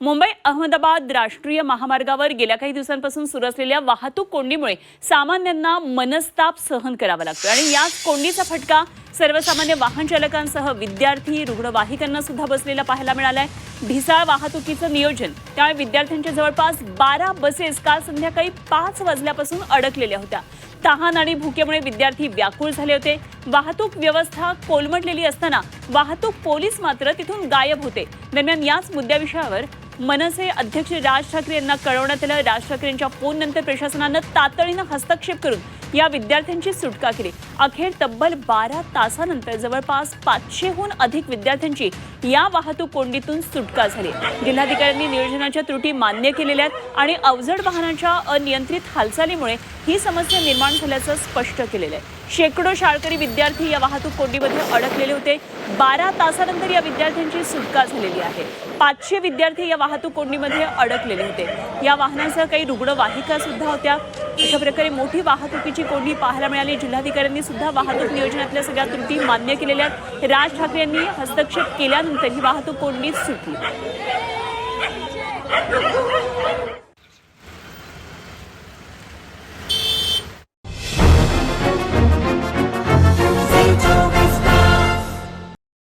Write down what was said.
मुंबई अहमदाबाद राष्ट्रीय महामार्गावर गेल्या काही दिवसांपासून सुरू असलेल्या वाहतूक कोंडीमुळे सामान्यांना मनस्ताप सहन करावा लागतो आणि याच कोंडीचा फटका सर्वसामान्य वाहन चालकांसह विद्यार्थी रुग्णवाहिकांना सुद्धा बसलेला पाहायला मिळालाय. ढिसाळ वाहतुकीचं नियोजन. त्यामुळे विद्यार्थ्यांच्या जवळपास बारा बसेस काल संध्याकाळी पाच वाजल्यापासून अडकलेल्या होत्या. तहान आणि भुकेमुळे विद्यार्थी व्याकुळ झाले होते. वाहतूक व्यवस्था कोलमडलेली असताना वाहतूक पोलीस मात्र तिथून गायब होते. दरम्यान याच मुद्द्याविषयावर मनसे अध्यक्ष राज ठाकरे यांना कळवण्यात आलं. राज ठाकरेंच्या फोननंतर प्रशासनानं तातडीनं हस्तक्षेप करून या विद्यार्थ्यांची सुटका केली. अखेर तब्बल बारा तासानंतर जवळपास पाचशेहून अधिक विद्यार्थ्यांची या वाहतूक कोंडीतून सुटका झाली. जिल्हाधिकाऱ्यांनी नियोजनाच्या त्रुटी मान्य केलेल्या आहेत आणि अवजड वाहनांच्या अनियंत्रित हालचालीमुळे ही समस्या निर्माण झाल्याचं स्पष्ट केलेलं आहे. शेकडो शाळकरी विद्यार्थी या वाहतूक कोंडीमध्ये अडकलेले होते. बारा तासानंतर या विद्यार्थ्यांची सुटका झालेली आहे. पाचशे विद्यार्थी या वाहतूक कोंडीमध्ये अडकलेले होते. या वाहनासह काही रुग्णवाहिका सुद्धा होत्या. अशा प्रकारे मोठी वाहतुकीची कोंडी पाहायला मिळाली. जिल्हाधिकाऱ्यांनी सुद्धा वाहतूक नियोजनातल्या सगळ्या त्रुटी मान्य केलेल्या आहेत. राज ठाकरे यांनी हस्तक्षेप केल्यानंतर ही वाहतूक कोंडी सुटली.